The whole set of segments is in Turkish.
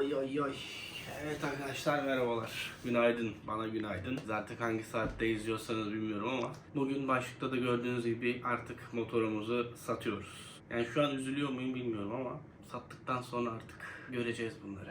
Oy oy oy. Evet arkadaşlar merhabalar. Günaydın. Bana günaydın. Zaten hangi saatte izliyorsanız bilmiyorum ama bugün başlıkta da gördüğünüz gibi artık motorumuzu satıyoruz. Yani şu an üzülüyor muyum bilmiyorum ama sattıktan sonra artık göreceğiz bunları.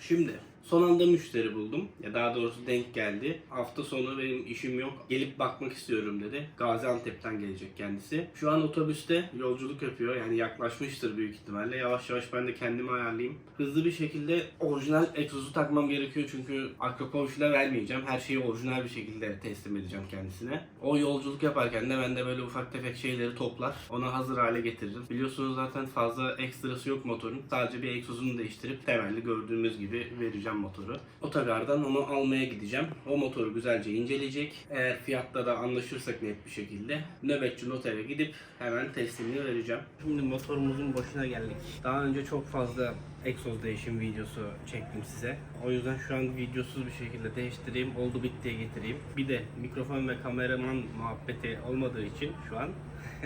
Şimdi son anda müşteri buldum. Ya daha doğrusu denk geldi. Hafta sonu benim işim yok. Gelip bakmak istiyorum dedi. Gaziantep'ten gelecek kendisi. Şu an otobüste yolculuk yapıyor. Yani yaklaşmıştır büyük ihtimalle. Yavaş yavaş ben de kendimi ayarlayayım. Hızlı bir şekilde orijinal egzozu takmam gerekiyor çünkü Akropovic'le vermeyeceğim. Her şeyi orijinal bir şekilde teslim edeceğim kendisine. O yolculuk yaparken de ben de böyle ufak tefek şeyleri toplar. Ona hazır hale getiririm. Biliyorsunuz zaten fazla ekstrası yok motorun. Sadece bir egzozunu değiştirip temelli gördüğümüz gibi vereceğim motoru. Otogardan onu almaya gideceğim. O motoru güzelce inceleyecek. Eğer fiyatta da anlaşırsak net bir şekilde nöbetçi notere gidip hemen teslimini vereceğim. Şimdi motorumuzun başına geldik. Daha önce çok fazla egzoz değişim videosu çektim size. O yüzden şu an videosuz bir şekilde değiştireyim, oldu bittiye getireyim. Bir de mikrofon ve kameraman muhabbeti olmadığı için şu an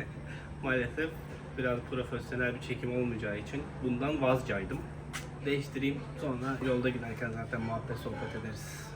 maalesef biraz profesyonel bir çekim olmayacağı için bundan vazcaydım. Değiştireyim sonra yolda giderken zaten muhabbet sohbet ederiz.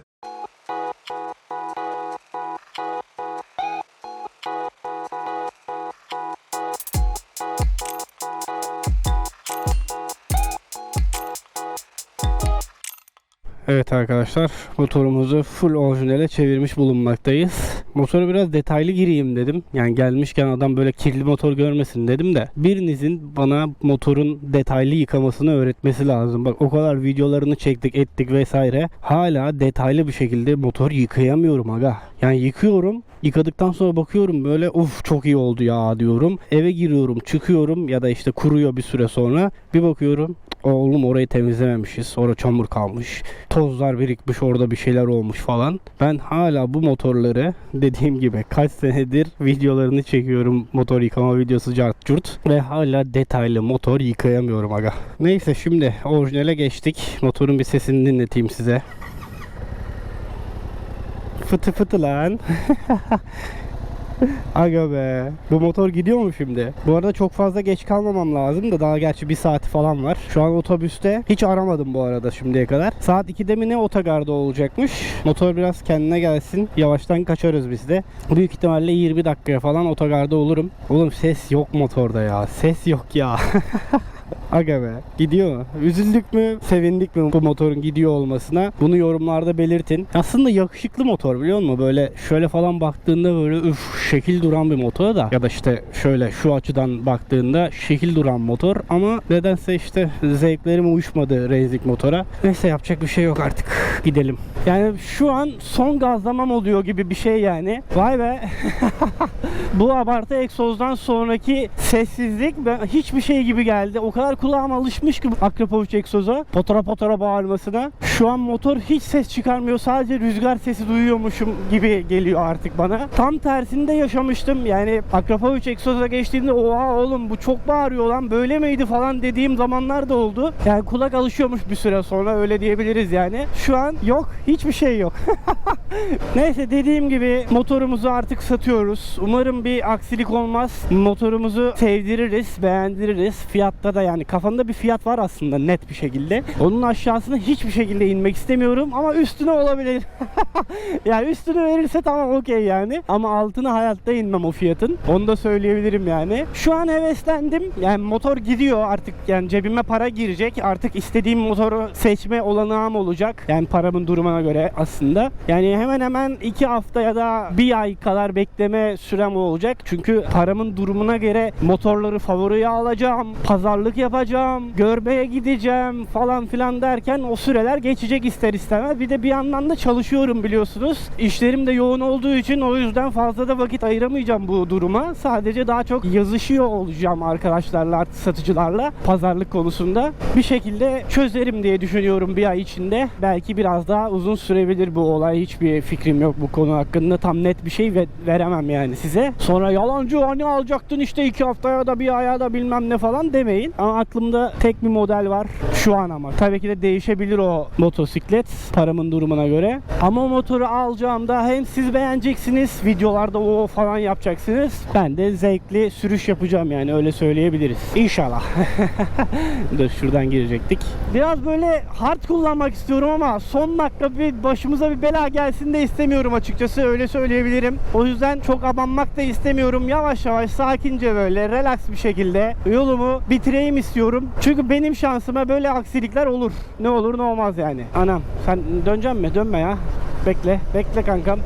Evet arkadaşlar motorumuzu full orijinale çevirmiş bulunmaktayız. Motoru biraz detaylı gireyim dedim. Yani gelmişken adam böyle kirli motor görmesin dedim de birinizin bana motorun detaylı yıkamasını öğretmesi lazım. Bak o kadar videolarını çektik ettik vesaire. Hala detaylı bir şekilde motor yıkayamıyorum aga. Yani yıkıyorum Yıkadıktan sonra bakıyorum böyle uf çok iyi oldu ya diyorum. Eve giriyorum çıkıyorum ya da işte kuruyor bir süre sonra. Bir bakıyorum oğlum orayı temizlememişiz. Orada çamur kalmış. Tozlar birikmiş orada bir şeyler olmuş falan. Ben hala bu motorları dediğim gibi kaç senedir videolarını çekiyorum. Motor yıkama videosu cart curt. Ve hala detaylı motor yıkayamıyorum aga. Neyse şimdi orijinale geçtik. Motorun bir sesini dinleteyim size. Fıtı fıtı lan. Aga be. Bu motor gidiyor mu şimdi? Bu arada çok fazla geç kalmamam lazım da daha gerçi bir saati falan var. Şu an otobüste. Hiç aramadım bu arada şimdiye kadar. Saat 2'de mi ne otogarda olacakmış. Motor biraz kendine gelsin. Yavaştan kaçarız biz de. Büyük ihtimalle 20 dakikaya falan otogarda olurum. Oğlum ses yok motorda ya. Ses yok ya. Aga be. Gidiyor mu? Üzüldük mü? Sevindik mi bu motorun gidiyor olmasına? Bunu yorumlarda belirtin. Aslında yakışıklı motor biliyor musun? Böyle şöyle falan baktığında böyle üf şekil duran bir motor da. Ya da işte şöyle şu açıdan baktığında şekil duran motor. Ama nedense işte zevklerim uyuşmadı racing motora. Neyse yapacak bir şey yok artık. Gidelim. Yani şu an son gazlamam oluyor gibi bir şey yani. Vay be. bu abartı egzozdan sonraki sessizlik hiçbir şey gibi geldi. O kadar kulağım alışmış ki bu Akrapovic egzoza. Potara potara bağırmasına. Şu an motor hiç ses çıkarmıyor. Sadece rüzgar sesi duyuyormuşum gibi geliyor artık bana. Tam tersinde yaşamıştım. Yani Akrapovic egzoza geçtiğimde oha oğlum bu çok bağırıyor lan böyle miydi falan dediğim zamanlar da oldu. Yani kulak alışıyormuş bir süre sonra öyle diyebiliriz yani. Şu an yok hiçbir şey yok. Neyse dediğim gibi motorumuzu artık satıyoruz. Umarım bir aksilik olmaz. Motorumuzu sevdiririz, beğendiririz. Fiyatta da yani kafamda bir fiyat var aslında net bir şekilde. Onun aşağısına hiçbir şekilde inmek istemiyorum ama üstüne olabilir. yani üstüne verirse tamam okey yani. Ama altına hayatta inmem o fiyatın. Onu da söyleyebilirim yani. Şu an heveslendim. Yani motor gidiyor artık yani cebime para girecek. Artık istediğim motoru seçme olanağım olacak. Yani paramın durumuna göre aslında. Yani hemen hemen iki hafta ya da bir ay kadar bekleme sürem olacak. Çünkü paramın durumuna göre motorları favoriye alacağım. Pazarlık yapacağım. Görmeye gideceğim falan filan derken o süreler geçecek ister istemez. Bir de bir yandan da çalışıyorum biliyorsunuz. İşlerim de yoğun olduğu için o yüzden fazla da vakit ayıramayacağım bu duruma. Sadece daha çok yazışıyor olacağım arkadaşlarla, satıcılarla pazarlık konusunda. Bir şekilde çözerim diye düşünüyorum bir ay içinde. Belki biraz daha uzun sürebilir bu olay. Hiçbir fikrim yok bu konu hakkında. Tam net bir şey ve veremem yani size. Sonra yalancı hani alacaktın işte iki haftaya da bir aya da bilmem ne falan demeyin. Ama aklımda tek bir model var şu an ama. Tabii ki de değişebilir o motosiklet paramın durumuna göre. Ama o motoru alacağımda hem siz beğeneceksiniz, videolarda o falan yapacaksınız. Ben de zevkli sürüş yapacağım yani öyle söyleyebiliriz. İnşallah. Dur şuradan girecektik. Biraz böyle hard kullanmak istiyorum ama son dakika bir başımıza bir bela gelsin de istemiyorum açıkçası öyle söyleyebilirim. O yüzden çok abanmak da istemiyorum. Yavaş yavaş sakince böyle relax bir şekilde yolumu bitireyim istiyorum. Çünkü benim şansıma böyle aksilikler olur. Ne olur ne olmaz yani. Anam sen döneceksin mi? Dönme ya. Bekle. Bekle kankam.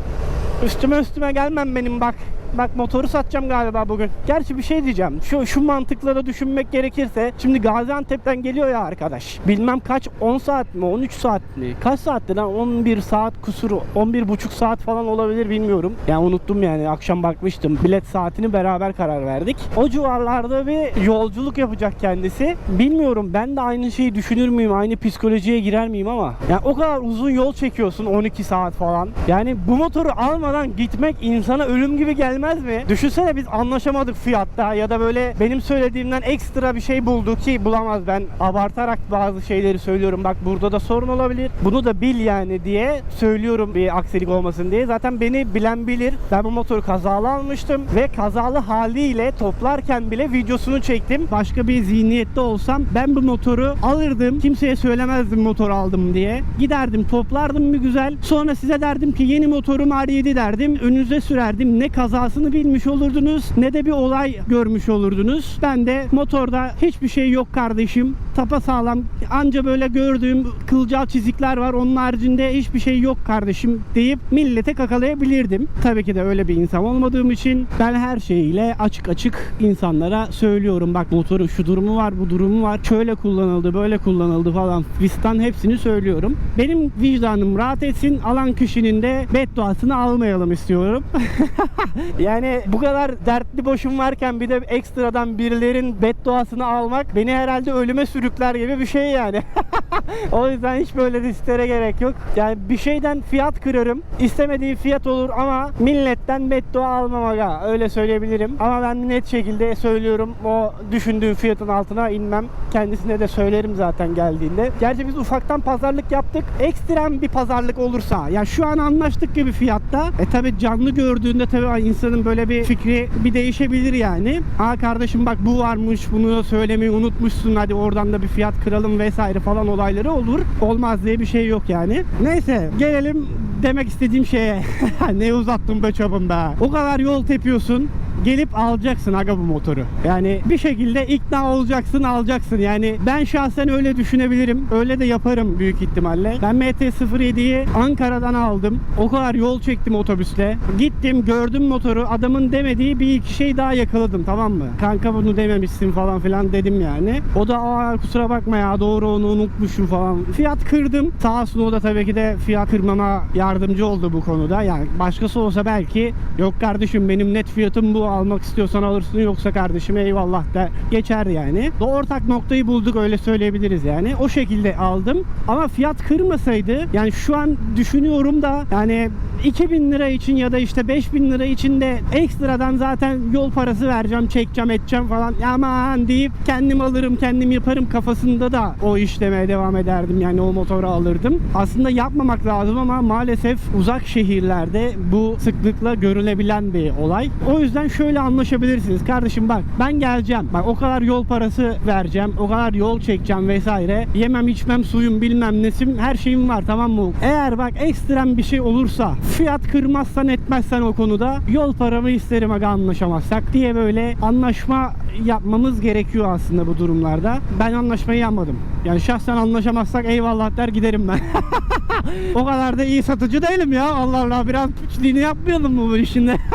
Üstüme üstüme gelmem benim bak. Bak motoru satacağım galiba bugün. Gerçi bir şey diyeceğim. Şu şu mantıkla da düşünmek gerekirse şimdi Gaziantep'ten geliyor ya arkadaş. Bilmem kaç 10 saat mi 13 saat mi? Kaç saatte lan 11 saat kusuru 11 buçuk saat falan olabilir bilmiyorum. Yani unuttum yani akşam bakmıştım. Bilet saatini beraber karar verdik. O civarlarda bir yolculuk yapacak kendisi. Bilmiyorum ben de aynı şeyi düşünür müyüm? Aynı psikolojiye girer miyim ama. Yani o kadar uzun yol çekiyorsun 12 saat falan. Yani bu motoru almadan gitmek insana ölüm gibi gelmez mi? Düşünsene biz anlaşamadık fiyatta ya da böyle benim söylediğimden ekstra bir şey buldu ki bulamaz ben abartarak bazı şeyleri söylüyorum. Bak burada da sorun olabilir. Bunu da bil yani diye söylüyorum bir aksilik olmasın diye. Zaten beni bilen bilir. Ben bu motoru kazalı almıştım ve kazalı haliyle toplarken bile videosunu çektim. Başka bir zihniyette olsam ben bu motoru alırdım. Kimseye söylemezdim motor aldım diye. Giderdim toplardım bir güzel. Sonra size derdim ki yeni motorum R7 derdim. Önünüze sürerdim. Ne kazasını bilmiş olurdunuz ne de bir olay görmüş olurdunuz. Ben de motorda hiçbir şey yok kardeşim. Tapa sağlam. Anca böyle gördüğüm kılcal çizikler var. Onun haricinde hiçbir şey yok kardeşim deyip millete kakalayabilirdim. Tabii ki de öyle bir insan olmadığım için ben her şeyiyle açık açık insanlara söylüyorum. Bak motoru şu durumu var, bu durumu var. Şöyle kullanıldı, böyle kullanıldı falan. Fistan hepsini söylüyorum. Benim vicdanım rahat etsin. Alan kişinin de bedduasını almayalım istiyorum. yani bu kadar dertli boşum varken bir de ekstradan birilerin bedduasını almak beni herhalde ölüme sürükler gibi bir şey yani. o yüzden hiç böyle risklere gerek yok. Yani bir şeyden fiyat kırarım. İstemediğim fiyat olur ama milletten beddua almam aga. Öyle söyleyebilirim. Ama ben net şekilde söylüyorum. O düşündüğüm fiyatın altına inmem. Kendisine de söylerim zaten geldiğinde. Gerçi biz ufaktan pazarlık yaptık. Ekstrem bir pazarlık olursa. Ya şu an anlaştık gibi fiyatta. E tabi canlı gördüğünde tabi insanın böyle bir fikri bir değişebilir yani. Aa kardeşim bak bu varmış bunu söylemeyi unutmuşsun. Hadi oradan da bir fiyat kıralım vesaire falan olayları olur. Olmaz diye bir şey yok yani. Neyse gelelim demek istediğim şeye. ne uzattım be çabım be. O kadar yol tepiyorsun gelip alacaksın aga bu motoru. Yani bir şekilde ikna olacaksın alacaksın. Yani ben şahsen öyle düşünebilirim. Öyle de yaparım büyük ihtimalle. Ben MT-07'yi Ankara'dan aldım. O kadar yol çektim otobüsle. Gittim gördüm motoru. Adamın demediği bir iki şey daha yakaladım tamam mı? Kanka bunu dememişsin falan filan dedim yani. O da aa kusura bakma ya doğru onu unutmuşum falan. Fiyat kırdım. Sağ olsun o da tabii ki de fiyat kırmama yardımcı oldu bu konuda. Yani başkası olsa belki yok kardeşim benim net fiyatım bu almak istiyorsan alırsın yoksa kardeşim eyvallah da geçer yani. O ortak noktayı bulduk öyle söyleyebiliriz yani. O şekilde aldım. Ama fiyat kırmasaydı yani şu an düşünüyorum da yani 2000 lira için ya da işte 5000 lira için de ekstradan zaten yol parası vereceğim, çekeceğim, edeceğim falan. Aman deyip kendim alırım, kendim yaparım kafasında da o işlemeye devam ederdim. Yani o motoru alırdım. Aslında yapmamak lazım ama maalesef uzak şehirlerde bu sıklıkla görülebilen bir olay. O yüzden şöyle anlaşabilirsiniz. Kardeşim bak ben geleceğim. Bak o kadar yol parası vereceğim. O kadar yol çekeceğim vesaire. Yemem içmem suyum bilmem nesim her şeyim var tamam mı? Eğer bak ekstrem bir şey olursa fiyat kırmazsan etmezsen o konuda yol paramı isterim aga anlaşamazsak diye böyle anlaşma yapmamız gerekiyor aslında bu durumlarda. Ben anlaşmayı yapmadım. Yani şahsen anlaşamazsak eyvallah der giderim ben. o kadar da iyi satıcı değilim ya. Allah Allah biraz piçliğini yapmayalım mı bu işinde?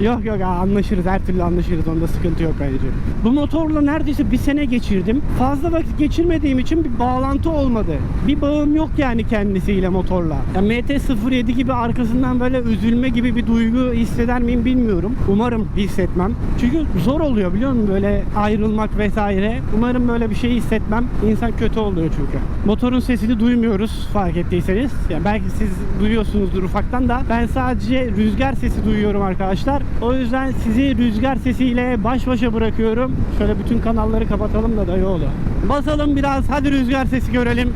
yok yok anlaşırız her türlü anlaşırız onda sıkıntı yok bence. Bu motorla neredeyse bir sene geçirdim. Fazla vakit geçirmediğim için bir bağlantı olmadı. Bir bağım yok yani kendisiyle motorla. Ya MT-07 gibi arkasından böyle üzülme gibi bir duygu hisseder miyim bilmiyorum. Umarım hissetmem. Çünkü zor oluyor biliyor musun böyle ayrılmak vesaire. Umarım böyle bir şey hissetmem. İnsan kötü oluyor çünkü. Motorun sesini duymuyoruz fark ettiyseniz. Yani belki siz duyuyorsunuzdur ufaktan da ben sadece rüzgar sesi duyuyorum arkadaşlar. O yüzden sizi rüzgar sesiyle baş başa bırakıyorum. Şöyle bütün kanalları kapatalım da dayı oğlu. Basalım biraz hadi rüzgar sesi görelim.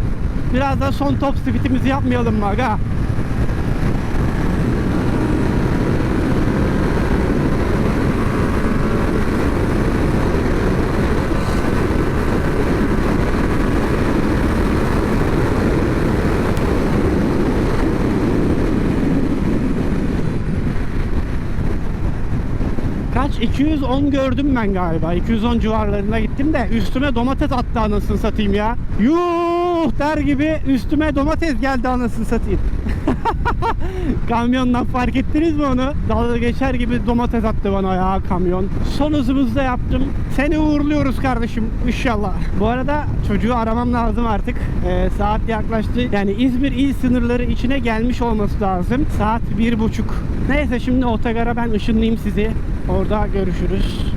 Biraz da son top speedimizi yapmayalım mı aga? Kaç? 210 gördüm ben galiba. 210 civarlarına gittim de üstüme domates attı anasını satayım ya. Yuh der gibi üstüme domates geldi anasını satayım. Kamyondan fark ettiniz mi onu? Dalga geçer gibi domates attı bana ya kamyon. Son hızımızda yaptım. Seni uğurluyoruz kardeşim inşallah. Bu arada çocuğu aramam lazım artık. Ee, saat yaklaştı. Yani İzmir il sınırları içine gelmiş olması lazım. Saat bir buçuk. Neyse şimdi otogara ben ışınlayayım sizi. Orada görüşürüz.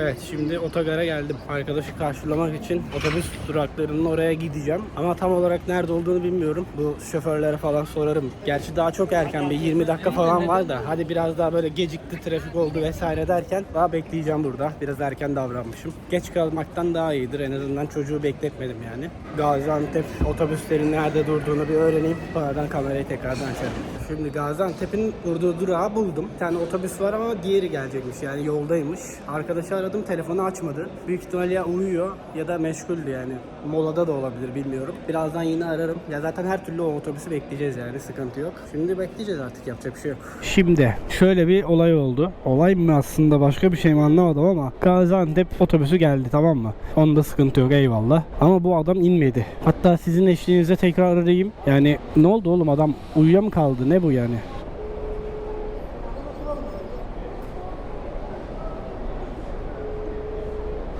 Evet şimdi otogara geldim. Arkadaşı karşılamak için otobüs duraklarının oraya gideceğim. Ama tam olarak nerede olduğunu bilmiyorum. Bu şoförlere falan sorarım. Gerçi daha çok erken bir 20 dakika falan var da. Hadi biraz daha böyle gecikti trafik oldu vesaire derken daha bekleyeceğim burada. Biraz erken davranmışım. Geç kalmaktan daha iyidir. En azından çocuğu bekletmedim yani. Gaziantep otobüslerin nerede durduğunu bir öğreneyim. Sonradan kamerayı tekrardan açarım. Şimdi Gaziantep'in durduğu durağı buldum. Bir tane otobüs var ama diğeri gelecekmiş yani yoldaymış. Arkadaşı aradım telefonu açmadı. Büyük ihtimalle ya uyuyor ya da meşguldü yani. Molada da olabilir bilmiyorum. Birazdan yine ararım. Ya zaten her türlü o otobüsü bekleyeceğiz yani sıkıntı yok. Şimdi bekleyeceğiz artık yapacak bir şey yok. Şimdi şöyle bir olay oldu. Olay mı aslında başka bir şey mi anlamadım ama Gaziantep otobüsü geldi tamam mı? Onda sıkıntı yok eyvallah. Ama bu adam inmedi. Hatta sizin eşliğinizde tekrar arayayım. Yani ne oldu oğlum adam uyuya kaldı ne bu yani?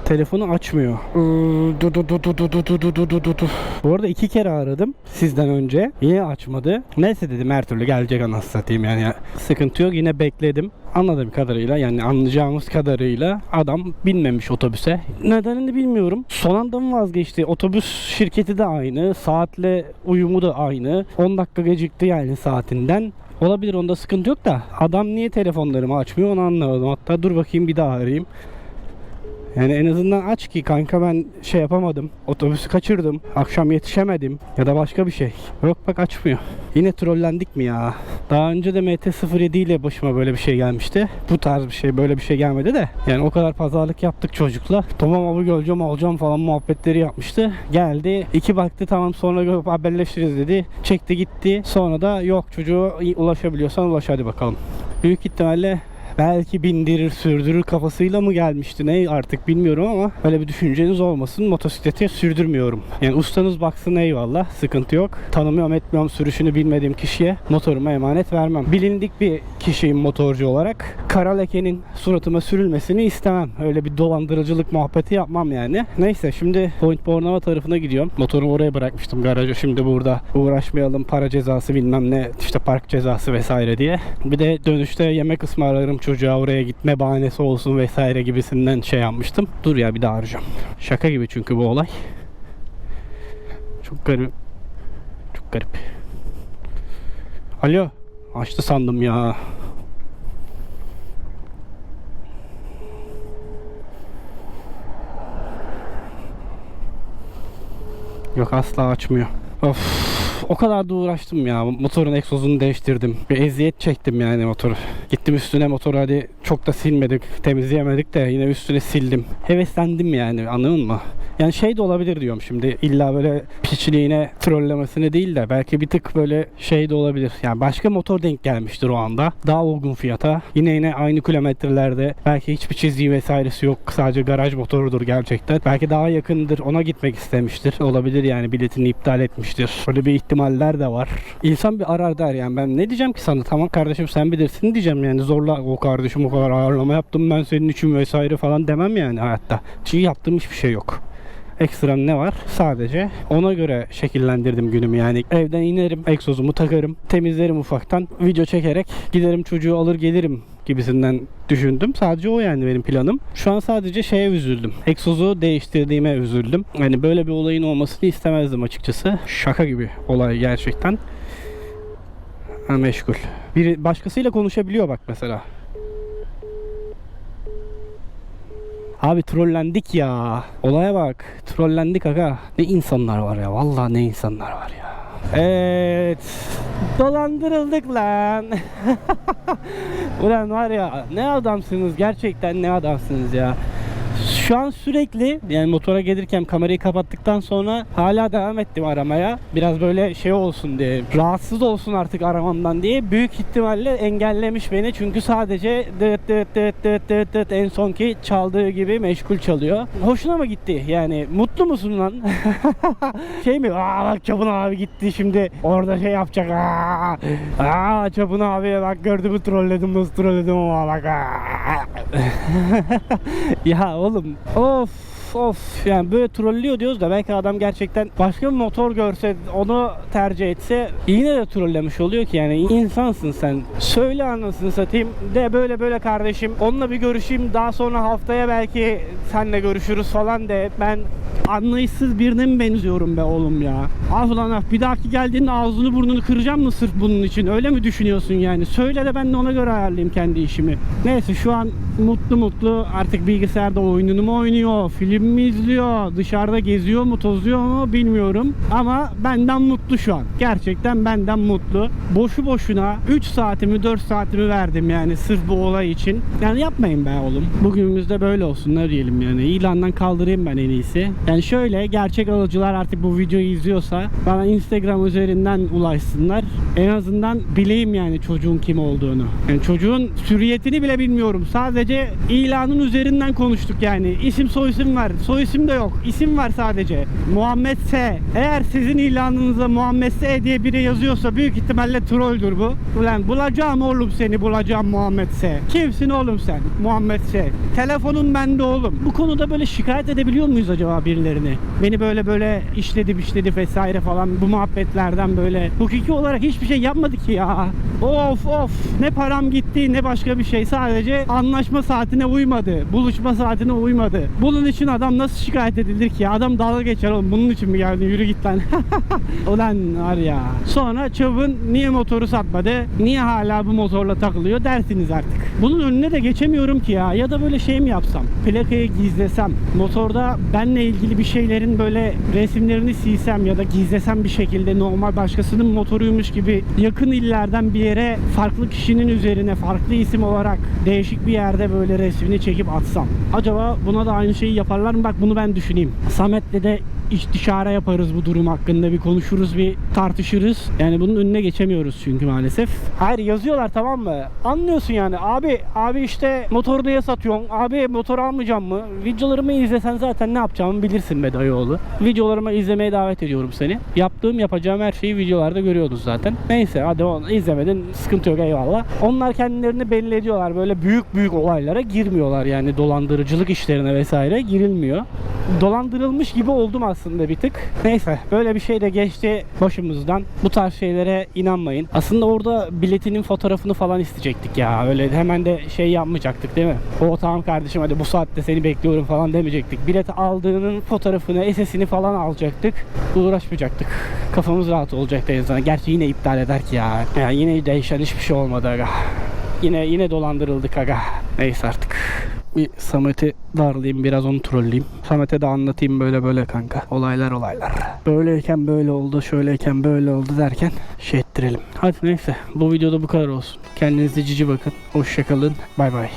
Telefonu açmıyor. Du du du du du du du du du du. Bu arada iki kere aradım sizden önce. Yine açmadı. Neyse dedim her türlü gelecek anasını satayım yani. Sıkıntı yok yine bekledim. Anladığım kadarıyla yani anlayacağımız kadarıyla adam binmemiş otobüse. Nedenini bilmiyorum. Son anda mı vazgeçti? Otobüs şirketi de aynı. Saatle uyumu da aynı. 10 dakika gecikti yani saatinden. Olabilir onda sıkıntı yok da adam niye telefonlarımı açmıyor onu anlamadım. Hatta dur bakayım bir daha arayayım. Yani en azından aç ki kanka ben şey yapamadım. Otobüsü kaçırdım. Akşam yetişemedim. Ya da başka bir şey. Yok bak açmıyor. Yine trollendik mi ya? Daha önce de MT-07 ile başıma böyle bir şey gelmişti. Bu tarz bir şey böyle bir şey gelmedi de. Yani o kadar pazarlık yaptık çocukla. Tamam abi geleceğim alacağım falan muhabbetleri yapmıştı. Geldi. iki baktı tamam sonra haberleşiriz dedi. Çekti gitti. Sonra da yok çocuğu ulaşabiliyorsan ulaş hadi bakalım. Büyük ihtimalle belki bindirir sürdürür kafasıyla mı gelmişti ne artık bilmiyorum ama öyle bir düşünceniz olmasın motosikleti sürdürmüyorum. Yani ustanız baksın eyvallah sıkıntı yok. Tanımıyorum etmiyorum sürüşünü bilmediğim kişiye motoruma emanet vermem. Bilindik bir kişiyim motorcu olarak. Kara lekenin suratıma sürülmesini istemem. Öyle bir dolandırıcılık muhabbeti yapmam yani. Neyse şimdi Point Bornova tarafına gidiyorum. Motorumu oraya bırakmıştım garaja. Şimdi burada uğraşmayalım para cezası bilmem ne işte park cezası vesaire diye. Bir de dönüşte yemek ısmarlarım çocuğa oraya gitme bahanesi olsun vesaire gibisinden şey yapmıştım. Dur ya bir daha arayacağım. Şaka gibi çünkü bu olay. Çok garip. Çok garip. Alo. Açtı sandım ya. Yok asla açmıyor. Of o kadar da uğraştım ya. Motorun egzozunu değiştirdim. Bir eziyet çektim yani motoru. Gittim üstüne motoru hadi çok da silmedik, temizleyemedik de yine üstüne sildim. Heveslendim yani anladın mı? Yani şey de olabilir diyorum şimdi illa böyle piçliğine trollemesine değil de belki bir tık böyle şey de olabilir. Yani başka motor denk gelmiştir o anda. Daha uygun fiyata. Yine yine aynı kilometrelerde belki hiçbir çizgi vesairesi yok. Sadece garaj motorudur gerçekten. Belki daha yakındır ona gitmek istemiştir. Olabilir yani biletini iptal etmiştir. Böyle bir ihtimaller de var. İnsan bir arar der yani ben ne diyeceğim ki sana tamam kardeşim sen bilirsin diyeceğim yani zorla o kardeşim o kadar ağırlama yaptım ben senin için vesaire falan demem yani hayatta. Çünkü yaptığım hiçbir şey yok ekstrem ne var? Sadece ona göre şekillendirdim günümü yani. Evden inerim, egzozumu takarım, temizlerim ufaktan, video çekerek giderim çocuğu alır gelirim gibisinden düşündüm. Sadece o yani benim planım. Şu an sadece şeye üzüldüm. Egzozu değiştirdiğime üzüldüm. Yani böyle bir olayın olmasını istemezdim açıkçası. Şaka gibi olay gerçekten. Ha, meşgul. Biri başkasıyla konuşabiliyor bak mesela. Abi trollendik ya. Olaya bak. Trollendik aga. Ne insanlar var ya. Vallahi ne insanlar var ya. Evet. Dolandırıldık lan. Ulan var ya ne adamsınız gerçekten ne adamsınız ya. Şu an sürekli yani motora gelirken kamerayı kapattıktan sonra hala devam ettim aramaya. Biraz böyle şey olsun diye. Rahatsız olsun artık aramamdan diye. Büyük ihtimalle engellemiş beni. Çünkü sadece dıt dıt dıt dıt dıt dıt en sonki çaldığı gibi meşgul çalıyor. Hoşuna mı gitti? Yani mutlu musun lan? şey mi? Aa bak Çapın abi gitti şimdi orada şey yapacak. Aa, Aa Çapın abiye bak gördü mü trolledim nasıl trolledim ama bak. Ya oğlum of of yani böyle trollüyor diyoruz da belki adam gerçekten başka bir motor görse onu tercih etse yine de trollemiş oluyor ki yani insansın sen söyle anasını satayım de böyle böyle kardeşim onunla bir görüşeyim daha sonra haftaya belki senle görüşürüz falan de ben anlayışsız birine mi benziyorum be oğlum ya? Ah ulan ah bir dahaki geldiğinde ağzını burnunu kıracağım mı sırf bunun için? Öyle mi düşünüyorsun yani? Söyle de ben de ona göre ayarlayayım kendi işimi. Neyse şu an mutlu mutlu artık bilgisayarda oyununu mu oynuyor, film mi izliyor, dışarıda geziyor mu, tozuyor mu bilmiyorum. Ama benden mutlu şu an. Gerçekten benden mutlu. Boşu boşuna 3 saatimi 4 saatimi verdim yani sırf bu olay için. Yani yapmayın be oğlum. Bugünümüzde böyle olsun ne diyelim yani. İlandan kaldırayım ben en iyisi. Yani şöyle gerçek alıcılar artık bu videoyu izliyorsa bana Instagram üzerinden ulaşsınlar. En azından bileyim yani çocuğun kim olduğunu. Yani çocuğun süriyetini bile bilmiyorum. Sadece ilanın üzerinden konuştuk yani. İsim soyisim var. Soyisim de yok. İsim var sadece. Muhammed S. Eğer sizin ilanınıza Muhammed S diye biri yazıyorsa büyük ihtimalle trolldür bu. Ulan bulacağım oğlum seni bulacağım Muhammed S. Kimsin oğlum sen? Muhammed S. Telefonun bende oğlum. Bu konuda böyle şikayet edebiliyor muyuz acaba birilerini? Beni böyle böyle işledi biçledi vesaire falan bu muhabbetlerden böyle hukuki olarak hiçbir şey yapmadı ki ya. Of of ne param gitti ne başka bir şey sadece anlaşma saatine uymadı. Buluşma saatine uymadı. Bunun için adam nasıl şikayet edilir ki? Adam dalga geçer oğlum bunun için mi geldin yürü git lan. Ulan var ya. Sonra Çav'ın niye motoru satmadı? Niye hala bu motorla takılıyor dersiniz artık. Bunun önüne de geçemiyorum ki ya. Ya da böyle şey mi yapsam? Plakayı gizlesem. Motorda benle ilgili bir şeylerin böyle resimlerini silsem ya da gizlesem bir şekilde normal başkasının motoruymuş gibi yakın illerden bir yere farklı kişinin üzerine farklı isim olarak değişik bir yerde böyle resmini çekip atsam. Acaba buna da aynı şeyi yaparlar mı? Bak bunu ben düşüneyim. Samet'le de istişare yaparız bu durum hakkında bir konuşuruz bir tartışırız. Yani bunun önüne geçemiyoruz çünkü maalesef. Hayır yazıyorlar tamam mı? Anlıyorsun yani abi abi işte motoru niye satıyorsun? Abi motor almayacağım mı? Videolarımı izlesen zaten ne yapacağımı bilirsin be dayıoğlu. Videolarımı izlemeye davet ediyorum seni. Yaptığım yapacağım her şeyi videolarda görüyordunuz zaten. Neyse hadi onu izlemedin sıkıntı yok eyvallah. Onlar kendilerini belli ediyorlar. Böyle büyük büyük olaylara girmiyorlar yani dolandırıcılık işlerine vesaire girilmiyor. Dolandırılmış gibi oldum aslında bir tık. Neyse böyle bir şey de geçti başımızdan. Bu tarz şeylere inanmayın. Aslında orada biletinin fotoğrafını falan isteyecektik ya. Öyle hemen de şey yapmayacaktık değil mi? O tamam kardeşim hadi bu saatte seni bekliyorum falan demeyecektik. Bilet aldığının fotoğrafını, SS'ini falan alacaktık. Uğraşmayacaktık. Kafamız rahat olacaktı en azından. Gerçi yine iptal eder ki ya. ya yine değişen hiçbir şey olmadı aga. Yine yine dolandırıldık aga. Neyse artık. Bir Samet'i darlayayım biraz onu trolleyeyim. Samet'e de anlatayım böyle böyle kanka. Olaylar olaylar. Böyleyken böyle oldu, şöyleyken böyle oldu derken şey ettirelim. Hadi neyse bu videoda bu kadar olsun. Kendinize cici bakın. Hoşçakalın. Bay bay.